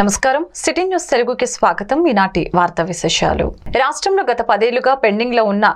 నమస్కారం. City news తెలుగుకి స్వాగతం. ఈనాటి వార్తా విశేషాలు. రాష్ట్రంలో గత పదేళ్ళుగా పెండింగ్లో ఉన్న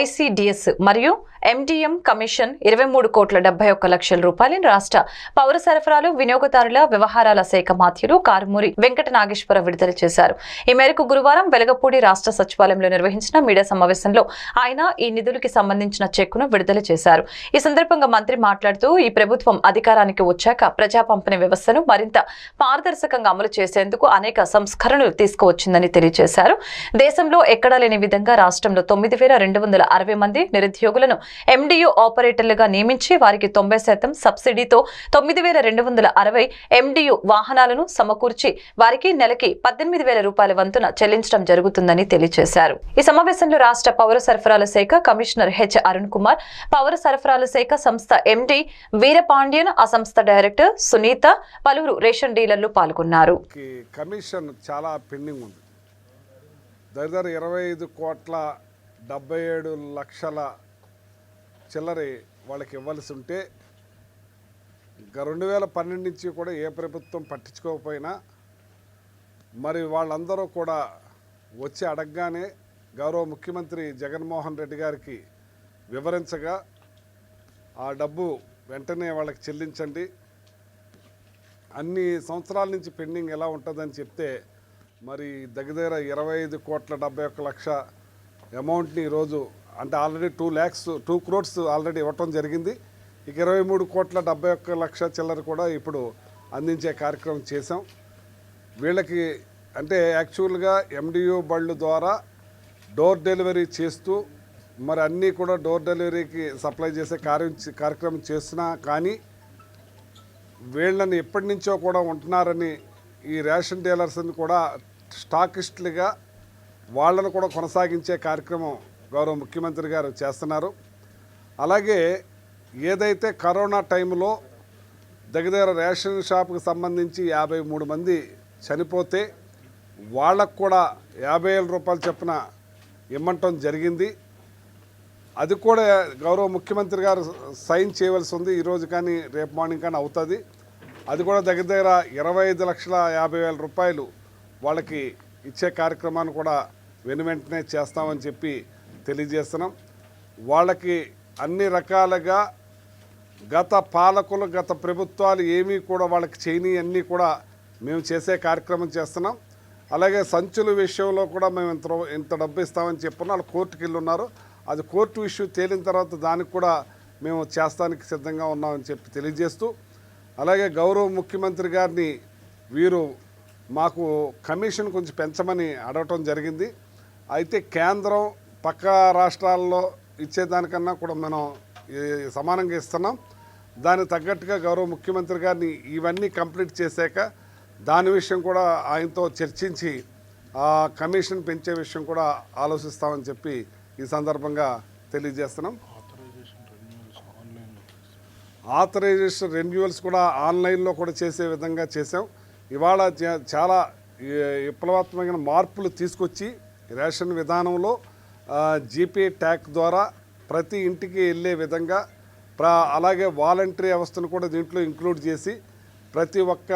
ఐసీడిఎస్ మరియు ఎండిఎం కమిషన్ ఇరవై మూడు కోట్ల డెబ్బై ఒక్క లక్షల రూపాయలను రాష్ట్ర పౌర సరఫరాలు వినియోగదారుల వ్యవహారాల శాఖ మాధ్యులు కారుమూరి వెంకట నాగేశ్వర విడుదల చేశారు. ఈ మేరకు గురువారం వెలగపూడి రాష్ట్ర సచివాలయంలో నిర్వహించిన మీడియా సమావేశంలో ఆయన ఈ నిధులకి సంబంధించిన చెక్కును విడుదల చేశారు. ఈ సందర్భంగా మంత్రి మాట్లాడుతూ ఈ ప్రభుత్వం అధికారానికి వచ్చాక ప్రజా పంపిణీ వ్యవస్థను మరింత పారదర్శకంగా అమలు చేసేందుకు అనేక సంస్కరణలు తీసుకువచ్చిందని తెలియజేశారు. దేశంలో ఎక్కడా లేని విధంగా రాష్ట్రంలో తొమ్మిది వేల రెండు వందల అరవై మంది నిరుద్యోగులను ఎండియూ ఆపరేటర్లుగా నియమించి వారికి తొంభై శాతం సబ్సిడీతో తొమ్మిది వేల రెండు వందల అరవై ఎండియు వాహనాలను సమకూర్చి వారికి నెలకి పద్దెనిమిది వేల రూపాయల వంతున చెల్లించడం జరుగుతుందని తెలియజేశారు. ఈ సమావేశంలో రాష్ట్ర పౌర సరఫరాల శాఖ కమిషనర్ హెచ్ అరుణ్ కుమార్ పౌర సరఫరాల శాఖ సంస్థ ఎండి వీరపాండ్యన్ ఆ సంస్థ డైరెక్టర్ సునీత పలువురు రేషన్ డీలర్లు పాల్గొన్నారు. కి కమిషన్ చాలా పెండింగ్ ఉంది. దగ్గర ఇరవై ఐదు కోట్ల డెబ్బై ఏడు లక్షల చిల్లరి వాళ్ళకి ఇవ్వాల్సి ఉంటే ఇంకా రెండు వేల పన్నెండు నుంచి కూడా ఏ ప్రభుత్వం పట్టించుకోకపోయినా మరి వాళ్ళందరూ కూడా వచ్చి అడగగానే గౌరవ ముఖ్యమంత్రి జగన్మోహన్ రెడ్డి గారికి వివరించగా ఆ డబ్బు వెంటనే వాళ్ళకి చెల్లించండి. అన్ని సంవత్సరాల నుంచి పెండింగ్ ఎలా ఉంటుందని చెప్తే మరి దగ్గర ఇరవై ఐదు కోట్ల డెబ్బై ఒక్క లక్ష అమౌంట్ని ఈరోజు అంటే already two lakhs two crores already ఇవ్వటం జరిగింది. ఇక ఇరవై మూడు కోట్ల డెబ్బై ఒక్క లక్ష చిల్లర కూడా ఇప్పుడు అందించే కార్యక్రమం చేసాం వీళ్ళకి అంటే యాక్చువల్గా ఎండియూ బళ్ళు ద్వారా డోర్ డెలివరీ చేస్తూ మరి అన్నీ కూడా డోర్ డెలివరీకి సప్లై చేసే కార్యం కార్యక్రమం చేస్తున్నా కానీ వీళ్ళని ఎప్పటి నుంచో కూడా ఉంటున్నారని ఈ రేషన్ డీలర్స్ని కూడా స్టాకిస్టులుగా వాళ్ళను కూడా కొనసాగించే కార్యక్రమం గౌరవ ముఖ్యమంత్రి గారు చేస్తున్నారు. అలాగే ఏదైతే కరోనా టైంలో దగ్గర రేషన్ షాప్కి సంబంధించి యాభై మూడు మంది చనిపోతే వాళ్ళకు కూడా యాభై వేల రూపాయలు చొప్పున ఇమ్మంటం జరిగింది. అది కూడా గౌరవ ముఖ్యమంత్రి గారు సైన్ చేయవలసి ఉంది. ఈరోజు కానీ రేపు మార్నింగ్ కానీ అవుతుంది. అది కూడా దగ్గర దగ్గర ఇరవై ఐదు లక్షల యాభై వేల రూపాయలు వాళ్ళకి ఇచ్చే కార్యక్రమాన్ని కూడా వెను వెంటనే చేస్తామని చెప్పి తెలియజేస్తున్నాం. వాళ్ళకి అన్ని రకాలుగా గత పాలకులు గత ప్రభుత్వాలు ఏమీ కూడా వాళ్ళకి చేయని అన్నీ కూడా మేము చేసే కార్యక్రమం చేస్తున్నాం. అలాగే సంచుల విషయంలో కూడా మేము ఇంత ఇంత డబ్బు ఇస్తామని చెప్పున్నాం వాళ్ళు కోర్టుకి వెళ్ళి ఉన్నారు అది కోర్టు ఇష్యూ తేలిన తర్వాత దానికి కూడా మేము చేస్తానికి సిద్ధంగా ఉన్నామని చెప్పి తెలియజేస్తూ అలాగే గౌరవ ముఖ్యమంత్రి గారిని వీరు మాకు కమిషన్ కొంచెం పెంచమని అడగటం జరిగింది. అయితే కేంద్రం పక్క రాష్ట్రాల్లో ఇచ్చేదానికన్నా కూడా మనం ఈ సమానంగా ఇస్తున్నాం. దానికి తగ్గట్టుగా గౌరవ ముఖ్యమంత్రి గారిని ఇవన్నీ కంప్లీట్ చేశాక దాని విషయం కూడా ఆయనతో చర్చించి ఆ కమిషన్ పెంచే విషయం కూడా ఆలోచిస్తామని చెప్పి ఈ సందర్భంగా తెలియజేస్తున్నాం. ఆథరైజేషన్ రెన్యువల్స్ కూడా ఆన్లైన్లో కూడా చేసే విధంగా చేసాం ఇవాళ చాలా విప్లవాత్మకమైన మార్పులు తీసుకొచ్చి రేషన్ విధానంలో జీపే ట్యాక్ ద్వారా ప్రతి ఇంటికి వెళ్ళే విధంగా అలాగే వాలంటరీ వ్యవస్థను కూడా దీంట్లో ఇంక్లూడ్ చేసి ప్రతి ఒక్క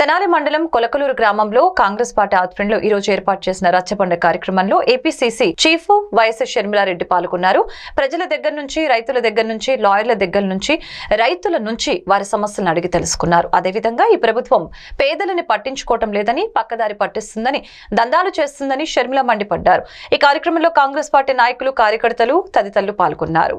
తెనాలి మండలం కొలకలూరు గ్రామంలో కాంగ్రెస్ పార్టీ ఆధ్వర్యంలో ఈ రోజు ఏర్పాటు చేసిన రచ్చబండ కార్యక్రమంలో ఏపీసీసీ చీఫ్ వైఎస్ షర్మిలారెడ్డి పాల్గొన్నారు. ప్రజల దగ్గర నుంచి రైతుల దగ్గర నుంచి లాయర్ల దగ్గర నుంచి రైతుల నుంచి వారి సమస్యలను అడిగి తెలుసుకున్నారు. అదేవిధంగా ఈ ప్రభుత్వం పేదలని పట్టించుకోవటం లేదని పక్కదారి పట్టిస్తుందని దందాలు చేస్తుందని షర్మిల మండిపడ్డారు. ఈ కార్యక్రమంలో కాంగ్రెస్ పార్టీ నాయకులు కార్యకర్తలు తదితరులు పాల్గొన్నారు.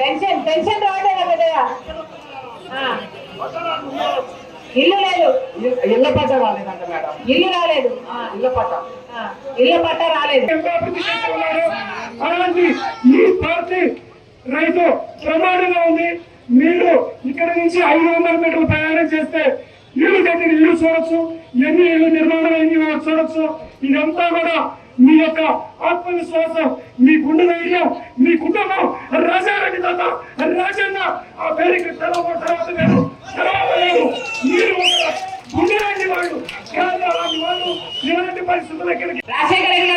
పెన్షన్ పెన్షన్ రావట్లేదా పెద్దగా. ఇల్లు లేదు. ఇళ్ళ పట్ట రాలేదంట మేడం. ఇల్లు రాలేదు. ఇళ్ళ పట్ట. ఇళ్ళ పట్ట రాలేదు. అలాంటి ఈ పార్టీ రైతు ప్రమాదంగా ఉంది. మీరు ఇక్కడ నుంచి ఐదు వందల మీటర్లు ప్రయాణం చేస్తే ఇల్లు కట్టిన ఇల్లు చూడొచ్చు. ఎన్ని ఇల్లు నిర్మాణం అయింది చూడొచ్చు. ఇదంతా కూడా మీ యొక్క ఆత్మవిశ్వాసం మీ గుండె ధైర్యం మీ కుటుంబం రాజారెడ్డి తాత రాజన్న ఆ పేరుకి తెలవ తర్వాత మీరు వాళ్ళు అలాంటి వాళ్ళు ఇలాంటి పరిస్థితులు ఎక్కడికి? రాజశేఖర రెడ్డి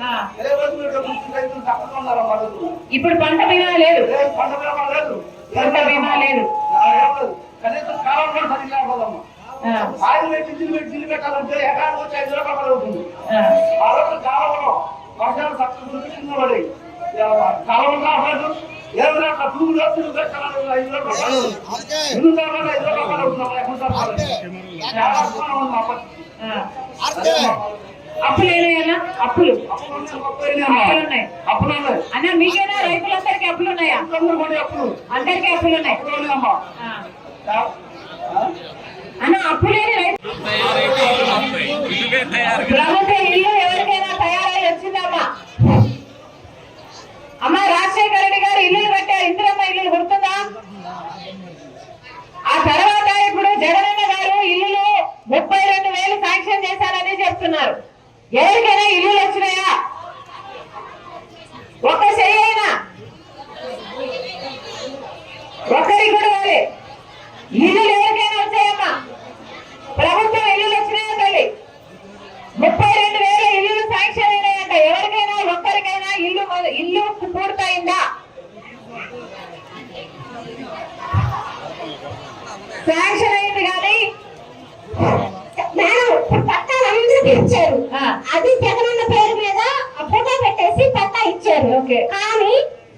గారు ఇప్పుడు పంట బీమా లేదు ఎన్ని రోజులు ఉన్నాయి రోడ్ల పడ్డాయి ఆ. ఇరవై రోజులు అకౌంట్లో పడేది ఇరవై రోజులు ఉన్నాయి. చెక్ వచ్చేది ఆ. ఆ. పంట బీమా లేదు పంట బీమా లేదు ఆ. ఆ. ఆ. అప్పులు ఏనాయన్నా అప్పులు. అప్పులు ఉన్నాయి. అన్న మీకేనా? రైతులందరికీ అప్పులు ఉన్నాయా? అందరికీ అప్పులు. ఉన్నాయి. ఆ. అన్న అప్పు లేని రైతు ప్రభుత్వ எதற்கு ఇచ్చారు ఓకే. కానీ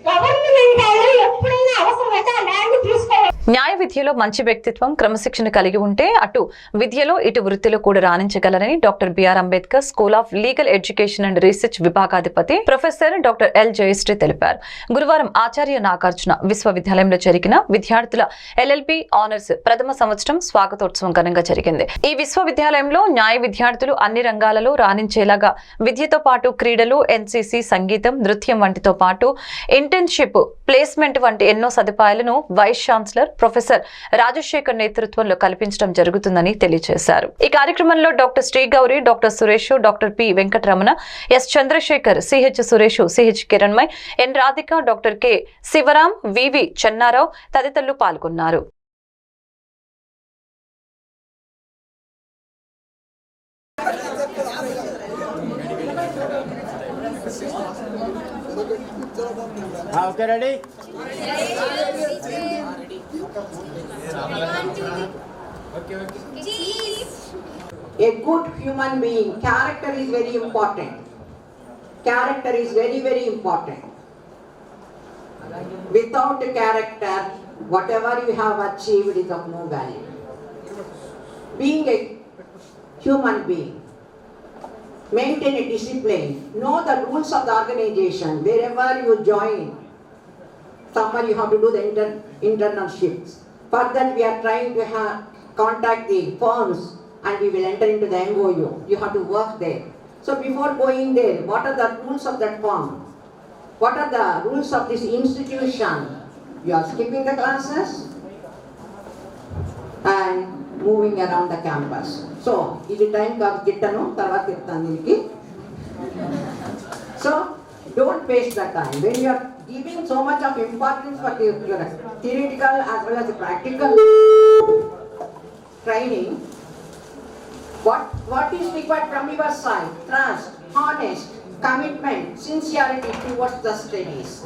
గవర్నమెంట్ వాళ్ళు ఎప్పుడైనా అవసరమైతే ఆ ల్యాండ్ తీసుకోవాలి న్యాయ విద్యలో మంచి వ్యక్తిత్వం క్రమశిక్షణ కలిగి ఉంటే అటు విద్యలో ఇటు వృత్తిలో కూడా రాణించగలరని doctor B R Ambedkar school of legal education and research విభాగాధిపతి professor doctor L Jayashree తెలిపారు. గురువారం ఆచార్య నాగార్జున విశ్వవిద్యాలయంలో జరిగిన విద్యార్థుల ఎల్ఎల్బి ఆనర్స్ ప్రథమ సంవత్సరం స్వాగతోత్సవం ఘనంగా జరిగింది. ఈ విశ్వవిద్యాలయంలో న్యాయ విద్యార్థులు అన్ని రంగాలలో రాణించేలాగా విద్యతో పాటు క్రీడలు ఎన్సీసీ సంగీతం నృత్యం వంటితో పాటు ఇంటర్న్షిప్ ప్లేస్మెంట్ వంటి ఎన్నో సదుపాయాలను వైస్ ఛాన్సలర్ ప్రొఫెసర్ రాజశేఖర్ నేతృత్వంలో కల్పించడం జరుగుతుందని తెలియజేశారు. ఈ కార్యక్రమంలో doctor Srigowri doctor Suresh doctor P Venkataramana S Chandrasekhar C H Suresh C H Kiranmai N Radhika doctor K Sivaram V V Chennarao తదితరులు పాల్గొన్నారు. Okay ready? A good human being, character is very important. Character is very, very important. Without a character, whatever you have achieved is of no value. Being a human being, maintain a discipline, know the rules of the organization, wherever you join, somewhere you have to do the inter- internal For that, we are trying to have, contact the firms and we will enter into the MOU. You have to work there. So before going there, what are the rules of that firm? What are the rules of this institution? You are skipping the classes and moving around the campus. So, ఇది time కాదు గిట్టను తర్వాత చెప్తాను దీనికి So, don't waste the time. When you are giving so much of importance for the, your theoretical as well as the practical training, what, what is required from your side? Trust, honest, commitment, sincerity towards the studies.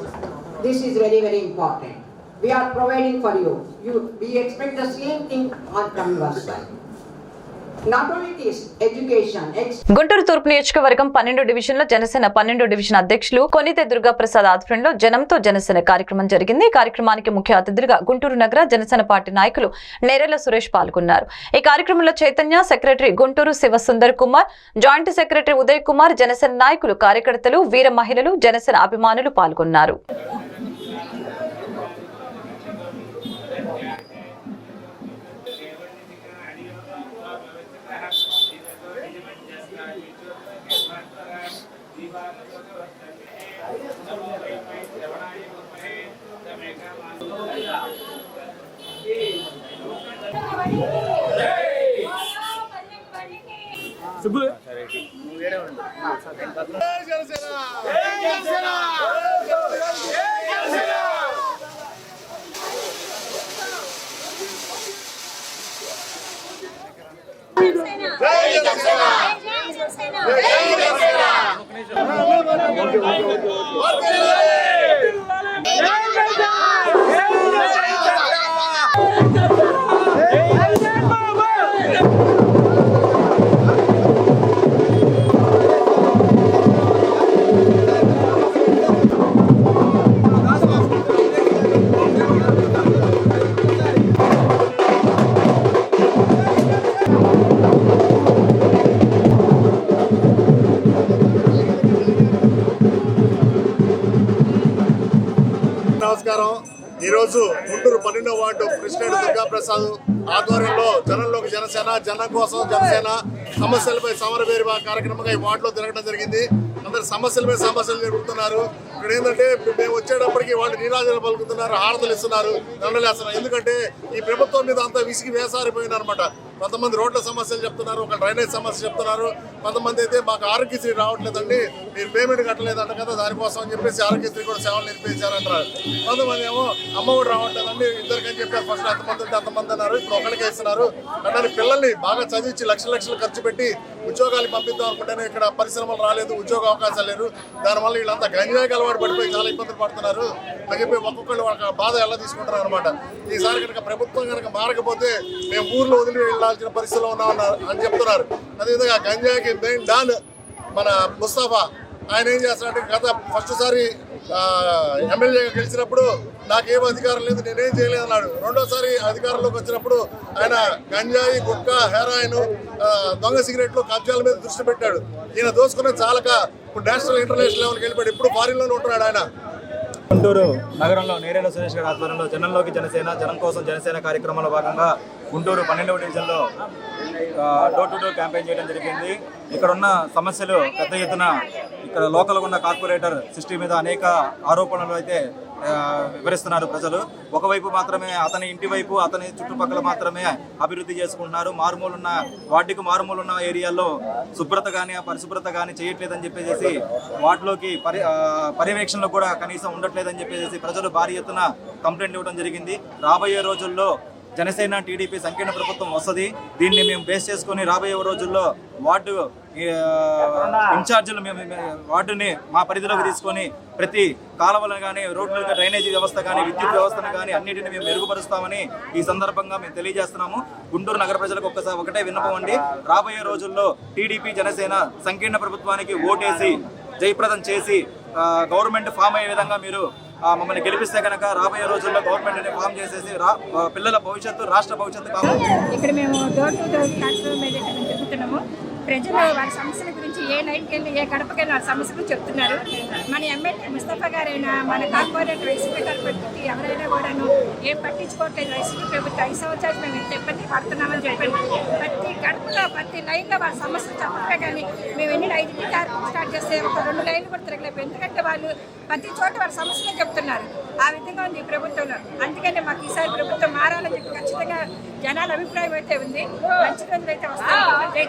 This is very, very important. We are providing for you. You, we expect the same thing on from your side. Guntur తూర్పు నియోజకవర్గం పన్నెండు డివిజన్లో జనసేన పన్నెండు division అధ్యక్షులు కొనితే దుర్గా ప్రసాద్ ఆధ్వర్యంలో జనంతో జనసేన కార్యక్రమం జరిగింది. కార్యక్రమానికి ముఖ్య అతిథులుగా గుంటూరు నగర జనసేన పార్టీ నాయకులు నేరెల సురేష్ పాల్గొన్నారు. ఈ కార్యక్రమంలో Chaitanya secretary Guntur Siva Sundar Kumar joint secretary Uday Kumar Janasena నాయకులు కార్యకర్తలు వీర మహిళలు జనసేన అభిమానులు పాల్గొన్నారు. నమస్కారం ఈరోజు గుంటూరు పన్నెండో వార్డు ప్రెసిడెంట్ దుర్గాప్రసాద్ ఆధ్వర్యంలో జనంలోకి జనసేన జనం కోసం జనసేన సమస్యలపై సమరవేరు కార్యక్రమంగా ఈ వార్డులో తిరగడం జరిగింది. అందరు సమస్యలపై సమస్యలు జరుగుతున్నారు ఇక్కడ ఏంటంటే మేము వచ్చేటప్పటికి వాళ్ళు నీరాజన పలుకుతున్నారు హారతలు ఇస్తున్నారు దండలేస్తున్నారు ఎందుకంటే ఈ ప్రభుత్వం మీద అంతా విసిగి వేసారిపోయినారనమాట కొంతమంది రోడ్ల సమస్యలు చెప్తున్నారు ఒక డ్రైనేజ్ సమస్య చెప్తున్నారు. కొంతమంది అయితే మాకు ఆరోగ్యశ్రీ రావట్లేదండి. మీరు పేమెంట్ కట్టలేదంట కదా దానికోసం అని చెప్పేసి ఆరోగ్యశ్రీ కూడా సేవలు నిలిపేశారంటారు కొంతమంది ఏమో అమ్మఒడి రావట్లేదండి ఇద్దరికని చెప్పారు. ఫస్ట్ ఎంతమంది ఉంటే అంతమంది అన్నారు ఇప్పుడు ఒకరికి ఇస్తున్నారు. అంటే పిల్లల్ని బాగా చదివించి లక్షల లక్షలు ఖర్చు పెట్టి ఉద్యోగాలు పంపిద్దాం అనుకుంటేనే ఇక్కడ పరిశ్రమలు రాలేదు ఉద్యోగ అవకాశాలు లేరు దానివల్ల వీళ్ళంతా గంజాయికి అలవాటు పడిపోయి చాలా ఇబ్బందులు పడుతున్నారు. అని చెప్పి ఒక్కొక్కళ్ళు వాళ్ళ బాధ ఎలా తీసుకుంటారు అనమాట ఈసారి కనుక ప్రభుత్వం కనుక మారకపోతే మేము ఊర్లో వదిలి వెళ్ళాల్సిన పరిస్థితిలో ఉన్నామన్నారు అని చెప్తున్నారు. అదేవిధంగా గంజాయికి మెయిన్ డాన్ మన ముస్తాఫా ఆయన ఏం చేస్తాడంటే గత ఫస్ట్ సారి ఎమ్మెల్యే గెలిచినప్పుడు నాకేం అధికారం లేదు నేనేం చేయలేదు అన్నాడు రెండోసారి అధికారంలోకి వచ్చినప్పుడు ఆయన గంజాయి గుట్క హెరాయిన్ దొంగ సిగరెట్లు కబ్జాల మీద దృష్టి పెట్టాడు. ఈయన దోసుకున్న చాలక ఇప్పుడు నేషనల్ ఇంటర్నేషనల్ లెవెల్కి వెళ్ళిపోయాడు. ఇప్పుడు ఫారిన్లోనే ఉంటున్నాడు ఆయన. గుంటూరు నగరంలో నేరేల సురేష్ గారి ఆధ్వర్యంలో జనంలోకి జనసేన జనం కోసం జనసేన కార్యక్రమంలో భాగంగా గుంటూరు పన్నెండవ డివిజన్లో డోర్ టు డోర్ క్యాంపెయిన్ చేయడం జరిగింది. ఇక్కడ ఉన్న సమస్యలు పెద్ద ఎత్తున ఇక్కడ లోకల్గా ఉన్న కార్పొరేటర్ సిస్టమ్ మీద అనేక ఆరోపణలు అయితే వివరిస్తున్నారు ప్రజలు. ఒకవైపు మాత్రమే అతని ఇంటి వైపు అతని చుట్టుపక్కల మాత్రమే అభివృద్ధి చేసుకుంటున్నారు. మారుమూలున్న వాటికి మారుమూలున్న ఏరియాల్లో శుభ్రత కానీ పరిశుభ్రత కానీ చేయట్లేదని చెప్పేసి వాటిలోకి పరి పర్యవేక్షణలో కూడా కనీసం ఉండట్లేదని చెప్పేసి ప్రజలు భారీ ఎత్తున కంప్లైంట్ ఇవ్వడం జరిగింది. రాబోయే రోజుల్లో జనసేన టీడీపీ సంకీర్ణ ప్రభుత్వం వస్తుంది. దీన్ని మేము బేస్ చేసుకొని రాబోయే రోజుల్లో వార్డు ఇన్ఛార్జీలు మేము వార్డుని మా పరిధిలోకి తీసుకొని ప్రతి కాలువలను కానీ రోడ్లు డ్రైనేజీ వ్యవస్థ కానీ విద్యుత్ వ్యవస్థను కానీ అన్నిటిని మేము మెరుగుపరుస్తామని ఈ సందర్భంగా మేము తెలియజేస్తున్నాము. గుంటూరు నగర ప్రజలకు ఒక్కసారి ఒకటే విన్నపం అండి. రాబోయే రోజుల్లో టీడీపీ జనసేన సంకీర్ణ ప్రభుత్వానికి ఓటేసి జయప్రదం చేసి గవర్నమెంట్ ఫామ్ అయ్యే విధంగా మీరు మమ్మల్ని గెలిపిస్తే కనుక రాబోయే రోజుల్లో గవర్నమెంట్ ఫామ్ చేసేసి రా పిల్లల భవిష్యత్తు రాష్ట్ర భవిష్యత్తు కావాలి ఇక్కడ మేము డోర్ టు డోర్ కార్యక్రమం ప్రజలు వారి సమస్యల గురించి ఏ లైన్కి వెళ్ళి ఏ గడపకి వాళ్ళ వారి సమస్యలు చెప్తున్నారు. మన ఎమ్మెల్యే ముస్తఫా గారైనా మన కార్పొరేట్ వైసీపీ కార్పొరేట్ ఎవరైనా కూడాను ఏం పట్టించుకోవట్లేదు. వైసీపీ ప్రభుత్వం ఐదు సంవత్సరాలు మేము ఇంత ఇబ్బంది పడుతున్నామని చెప్పండి ప్రతి గడపలో ప్రతి లైన్లో వారి సమస్యలు చెప్పట్లే కానీ మేము ఎన్ని ఐదు స్టార్ట్ చేస్తే ఒక రెండు లైన్లు కూడా తిరగలేదు ఎందుకంటే వాళ్ళు ప్రతి చోట వారి సమస్యలు చెప్తున్నారు. ఆ విధంగా ఉంది ఈ ప్రభుత్వంలో. అందుకని మాకు ఈసారి ప్రభుత్వం మారాలని చెప్పి ఖచ్చితంగా జనాల అభిప్రాయం అయితే ఉంది. మంచి రోజులు అయితే వస్తాయి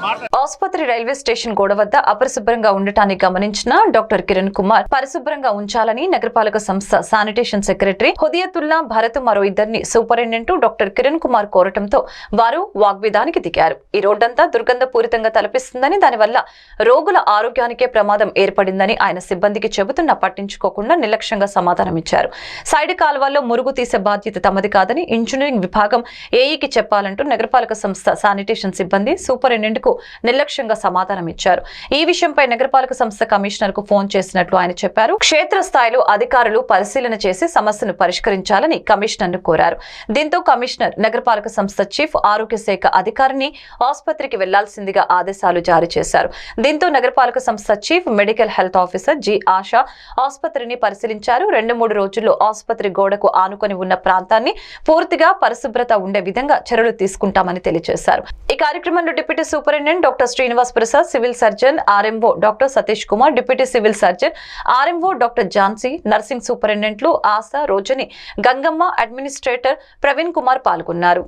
Marta. ఆసుపత్రి రైల్వే స్టేషన్ గోడ వద్ద అపరిశుభ్రంగా ఉండటాన్ని గమనించిన డాక్టర్ కిరణ్ కుమార్ పరిశుభ్రంగా ఉంచాలని నగరపాలక సంస్థ శానిటేషన్ సెక్రటరీ హుదయతుల్లా భరత్ మరో ఇద్దరిని సూపరింటెండెంట్ డాక్టర్ కిరణ్ కుమార్ కోరటంతో వారు వాగ్విదానికి దిగారు. ఈ రోడ్డంతా దుర్గంధపూరితంగా తలపిస్తుందని దానివల్ల రోగుల ఆరోగ్యానికే ప్రమాదం ఏర్పడిందని ఆయన సిబ్బందికి చెబుతున్నా పట్టించుకోకుండా నిర్లక్ష్యంగా సమాధానమిచ్చారు సైడ్ కాలువల్లో మురుగు తీసే బాధ్యత తమది కాదని ఇంజనీరింగ్ విభాగం ఏఈకి చెప్పాలంటూ నగరపాలక సంస్థ శానిటేషన్ సిబ్బంది సూపరింటెండెంట్కు నిర్లక్ష్యంగా సమాధానమిచ్చారు ఈ విషయంపై నగరపాలక సంస్థ కమిషనర్కు ఫోన్ చేసినట్లు ఆయన చెప్పారు. క్షేత్రస్థాయిలో అధికారులు పరిశీలన చేసి సమస్యను పరిష్కరించాలని కమిషనర్ను కోరారు. దీంతో కమిషనర్ నగరపాలక సంస్థ చీఫ్ ఆరోగ్య శాఖ అధికారిని ఆసుపత్రికి వెళ్ళాల్సిందిగా ఆదేశాలు జారీ చేశారు. దీంతో నగరపాలక సంస్థ chief medical health officer G Asha ఆసుపత్రిని పరిశీలించారు. రెండు మూడు రోజుల్లో ఆసుపత్రి గోడకు ఆనుకొని ఉన్న ప్రాంతాన్ని పూర్తిగా పరిశుభ్రత ఉండే విధంగా చర్యలు తీసుకుంటామని తెలియజేశారు. ఈ కార్యక్రమంలో deputy superintendent doctor Srinivas Prasad civil surgeon RMO doctor Satish Kumar deputy civil surgeon RMO doctor Jhansi nursing సూపరింటెండెంట్లు Asha Rojani Gangamma administrator Praveen Kumar పాల్గొన్నారు.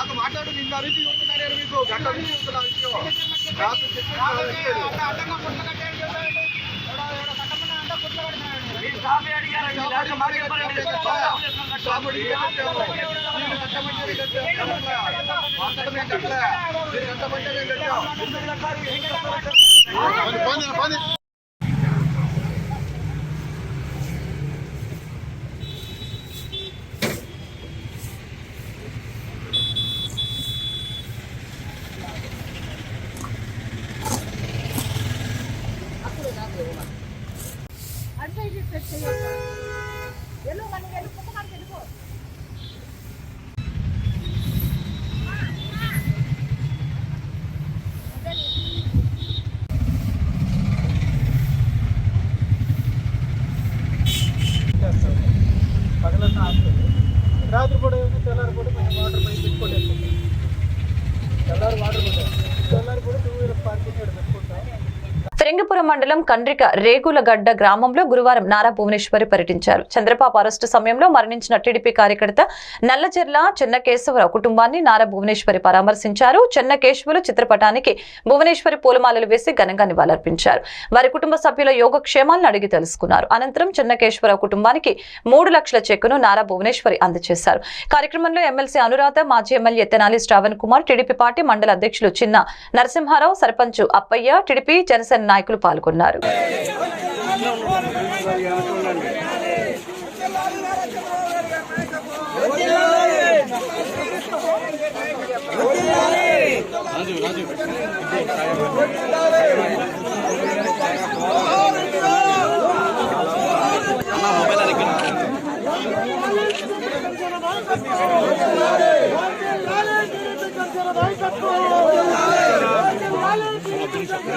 అది మాట్లాడు మీకు గంట నాకు పని పని రాత్రి కూడా ఏమో తెల్లారి కూడా కొంచెం వాటర్ పైకి పెట్టుకోలేదు తెల్లారి వాటర్ కూడా తెల్లారి కూడా టూ వీలర్ పార్కింగ్ ఇక్కడ పెట్టుకుంటాం ఫిరంగిపురం మండలం కండ్రిక రేగులగడ్డ గ్రామంలో గురువారం నారా భువనేశ్వరి పర్యటించారు. చంద్రబాబు అరెస్టు సమయంలో మరణించిన టీడీపీ కార్యకర్త నల్లచెర్ల చెన్నకేశవరావు కుటుంబాన్ని నారా భువనేశ్వరి పరామర్శించారు. చెన్నకేశ్వరు చిత్రపటానికి భువనేశ్వరి పూలమాలలు వేసి ఘనంగా నివాళులర్పించారు. వారి కుటుంబ సభ్యుల యోగక్షేమాలను అడిగి తెలుసుకున్నారు. అనంతరం చెన్నకేశ్వరరావు కుటుంబానికి మూడు లక్షల చెక్కును నారా భువనేశ్వరి అందజేశారు. కార్యక్రమంలో ఎమ్మెల్సీ అనురాధ మాజీ MLA Tenali Sravan Kumar TDP party మండల అధ్యక్షులు చిన్న నరసింహారావు సర్పంచ్ అప్పయ్య టీడీపీ జనసేన నాయకులు పాల్గొన్నారు.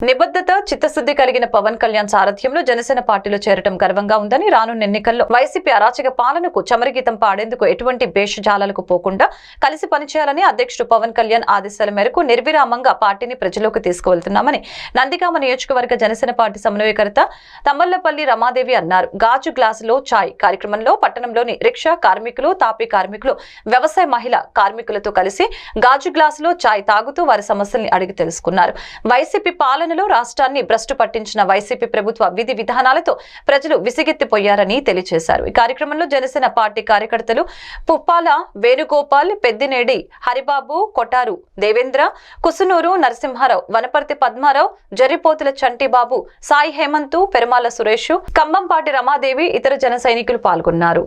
నిబద్ధత చిత్తశుద్ధి కలిగిన పవన్ కళ్యాణ్ సారథ్యంలో జనసేన పార్టీలో చేరటం గర్వంగా ఉందని రానున్న ఎన్నికల్లో వైసీపీ అరాచక పాలనకు చమరగీతం పాడేందుకు ఎటువంటి భేషజాలకు పోకుండా కలిసి పనిచేయాలని అధ్యక్షుడు పవన్ కళ్యాణ్ ఆదేశాల మేరకు నిర్విరామంగా పార్టీని ప్రజలోకి తీసుకువెళ్తున్నామని నందిగామ నియోజకవర్గ జనసేన పార్టీ సమన్వయకర్త తమ్మల్లపల్లి రమాదేవి అన్నారు. గాజు గ్లాసులో ఛాయ్ కార్యక్రమంలో పట్టణంలోని రిక్షా కార్మికులు తాపీ కార్మికులు వ్యవసాయ మహిళ కార్మికులతో కలిసి గాజు గ్లాసులో ఛాయ్ తాగుతూ వారి సమస్యల్ని అడిగి తెలుసుకున్నారు. వైసీపీ పాలనలో రాష్ట్రాన్ని భ్రష్టు పట్టించిన వైసీపీ ప్రభుత్వ విధి విధానాలతో ప్రజలు విసిగెత్తిపోయారని తెలియజేశారు ఈ కార్యక్రమంలో జనసేన పార్టీ కార్యకర్తలు పుప్పాల వేణుగోపాల్ పెద్దినేడి హరిబాబు కొటారు దేవేంద్ర కుసునూరు నరసింహారావు వనపర్తి పద్మారావు జరిపోతుల చంటిబాబు సాయి హేమంతు పెరుమాల సురేష్ కంబంపాటి రమాదేవి ఇతర జన సైనికులు పాల్గొన్నారు.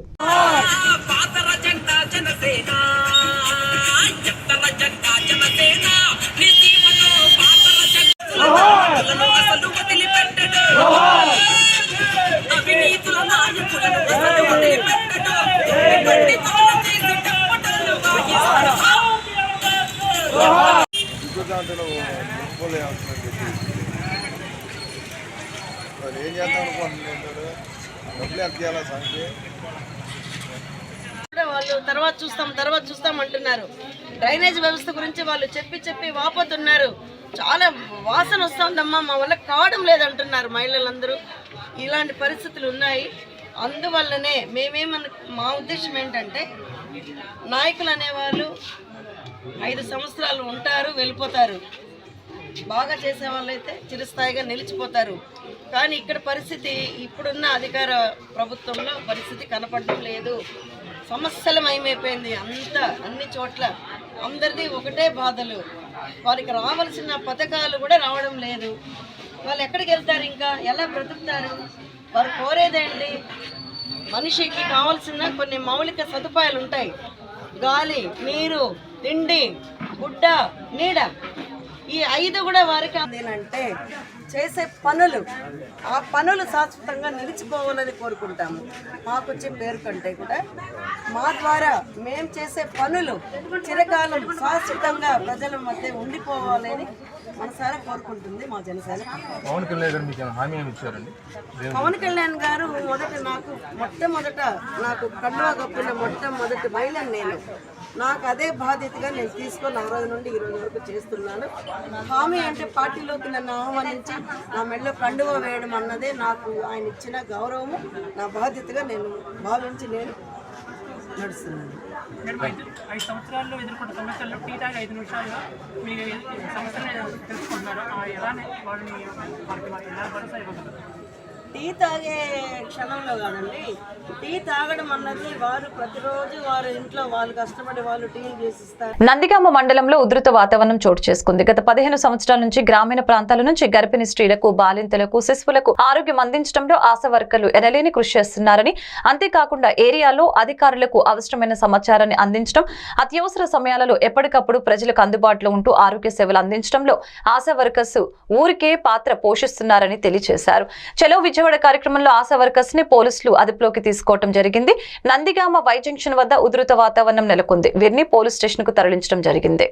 అసలు వదిలిపెట్టడు అవినీతుల నాయకులను అసలు వదిలిపెట్టడు ఎటువంటి తోలు చేసి వాయిస్తాడు ఏం చేద్దాం అనుకుంటున్నాడు డబ్బులు ఎంత చేయాలా సంఖ్య వాళ్ళు తర్వాత చూస్తాం తర్వాత చూస్తాం అంటున్నారు. డ్రైనేజ్ వ్యవస్థ గురించి వాళ్ళు చెప్పి చెప్పి వాపోతున్నారు. చాలా వాసన వస్తుందమ్మా మా వల్ల కావడం లేదంటున్నారు మహిళలందరూ. ఇలాంటి పరిస్థితులు ఉన్నాయి. అందువల్లనే మేమేమను మా ఉద్దేశం ఏంటంటే నాయకులు అనేవాళ్ళు ఐదు సంవత్సరాలు ఉంటారు వెళ్ళిపోతారు. బాగా చేసే వాళ్ళైతే చిరస్థాయిగా నిలిచిపోతారు. కానీ ఇక్కడ పరిస్థితి ఇప్పుడున్న అధికార ప్రభుత్వంలో పరిస్థితి కనపడడం లేదు. సమస్యలమయమైపోయింది అంతా అన్ని చోట్ల. అందరిది ఒకటే బాధలు. వారికి రావాల్సిన పథకాలు కూడా రావడం లేదు. వాళ్ళు ఎక్కడికి వెళ్తారు ఇంకా? ఎలా బ్రతుకుతారు? వారు కోరేదేంటి మనిషికి కావాల్సిన కొన్ని మౌలిక సదుపాయాలు ఉంటాయి. గాలి నీరు తిండి గుడ్డ నీడ. ఈ ఐదు కూడా వారికి అందేనంటే చేసే పనులు ఆ పనులు శాశ్వతంగా నిలిచిపోవాలని కోరుకుంటాము. మాకు వచ్చే పేరు కంటే కూడా మా ద్వారా మేము చేసే పనులు చిరకాలం శాశ్వతంగా ప్రజల మధ్య ఉండిపోవాలని మనసారా కోరుకుంటుంది మా జనసేన. పవన్ కళ్యాణ్ గారు మీకు హామీ ఏమి ఇచ్చారండి? పవన్ కళ్యాణ్ గారు మొదట నాకు మొట్టమొదట నాకు కండువా కప్పిన మొట్టమొదటి మహిళను నేను. నాకు అదే బాధ్యతగా నేను తీసుకొని ఆ రోజు నుండి ఈ రోజు వరకు చేస్తున్నాను. హామీ అంటే పార్టీలోకి నన్ను ఆహ్వానించి నా మెడలో కండువా వేయడం అన్నదే నాకు ఆయన ఇచ్చిన గౌరవము. నా బాధ్యతగా నేను భావించి నేను నడుస్తున్నాను. ఐదు సంవత్సరాల్లో ఎదుర్కొన్న సమస్యల్లో టీ తాగి ఐదు నిమిషాల్లో మీరు సమస్యలు తెలుసుకుంటున్నారు. ఎలా వాళ్ళని వాళ్ళకి ఎలా భరోసా ఇవ్వగలరు? టీ తాగే క్షణంలో కాదండి. టీ తాగడం అన్నది వారు ప్రతిరోజు వారు ఇంట్లో వాళ్ళు కష్టపడి వాళ్ళు టీలు చేసిస్తారు నందిగామ మండలంలో ఉధృత వాతావరణం చోటు చేసుకుంది. గత పదిహేను సంవత్సరాల నుంచి గ్రామీణ ప్రాంతాల నుంచి గర్భిణీ స్త్రీలకు బాలింతలకు శిశువులకు ఆరోగ్యం అందించడంలో ఆశా వర్కర్లు ఎనలేని కృషి చేస్తున్నారని అంతేకాకుండా ఏరియాలో అధికారులకు అవసరమైన సమాచారాన్ని అందించడం అత్యవసర సమయాలలో ఎప్పటికప్పుడు ప్రజలకు అందుబాటులో ఉంటూ ఆరోగ్య సేవలు అందించడంలో ఆశా వర్కర్స్ ఊరికే పాత్ర పోషిస్తున్నారని తెలియజేశారు. చలో విజయవాడ కార్యక్రమంలో ఆశా వర్కర్స్ని పోలీసులు అదుపులోకి తీసుకోవడం జరిగింది. నందిగామ వై జంక్షన్ వద్ద ఉధృత వాతావరణం నెలకొంది. వీరిని పోలీస్ స్టేషన్కు తరలించడం జరిగింది.